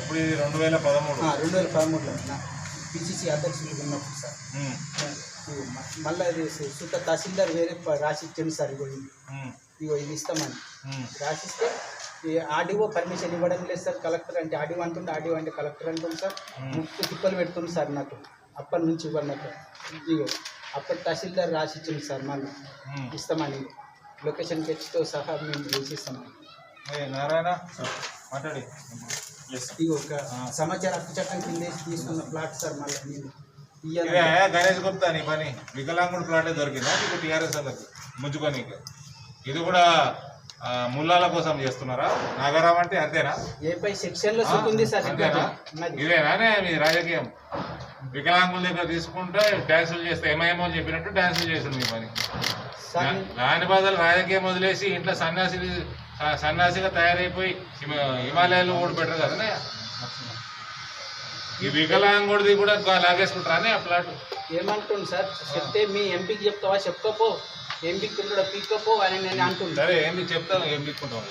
ఇప్పుడు ఇది రెండు వేల పదమూడు. రెండు వేల పదమూడులో నా పిసిసి అధ్యక్షులు ఉన్నప్పుడు సార్. మళ్ళా ఇది సుత తహసీల్దార్ వేరే రాసి ఇచ్చింది సార్ ఇగో ఇగో ఇది ఇస్తామని. రాసిస్తే ఈ ఆర్డీఓ పర్మిషన్ ఇవ్వడం లేదు సార్. కలెక్టర్ అంటే ఆర్డీఓ అంటుండే ఆర్డీఓ అంటే కలెక్టర్ అంటుంది సార్. ముక్కు తిప్పలు పెడుతుంది సార్ నాకు. అప్పటి నుంచి ఇవ్వన్నట్టు. ఇగో అప్పటి తహసీల్దార్ రాసి ఇచ్చింది సార్ మళ్ళీ. ఇస్తామని. లొకేషన్ ఖర్చుతో సహా మేము చేసిస్తామని. నారాయణ? మాట్లాడి. ఇగో ఒక సమాచార హక్కు చట్టం కింద తీసుకున్న ప్లాట్ సార్ మళ్ళీ ఇదే గణేష్ గుప్తా నీ పని. వికలాంగుడు ప్లాటే దొరికిందా? నీకు టీఆర్ఎస్ వాళ్ళకి ముంచుకోనీకి ఇది కూడా ముల్లాల కోసం చేస్తున్నారా? నాగారాం అంటే అంతేనా? ఇదేనానే మీ రాజకీయం? వికలాంగుల దగ్గర తీసుకుంటే డ్యాన్సులు చేస్తే ఏమేమో చెప్పినట్టు డ్యాన్సులు చేసింది మీ పని. దాని బదులు రాజకీయం వదిలేసి ఇంట్లో సన్యాసి సన్యాసిగా తయారైపోయి హిమ- హిమాలయాలు ఓడి పెట్టరు కదా ఈ వికలాంగుడిది కూడా లాగేసుకుంటారా ఆ ప్లాట్ ఏమంటుంది సార్ చెప్తే మీ ఎంపీకి చెప్తావా? చెప్పుకోపో. ఎంపీకి కూడా పీక్కపో అని నేను అంటుంది సరే ఏంటి చెప్తాను తీసుకుంటాం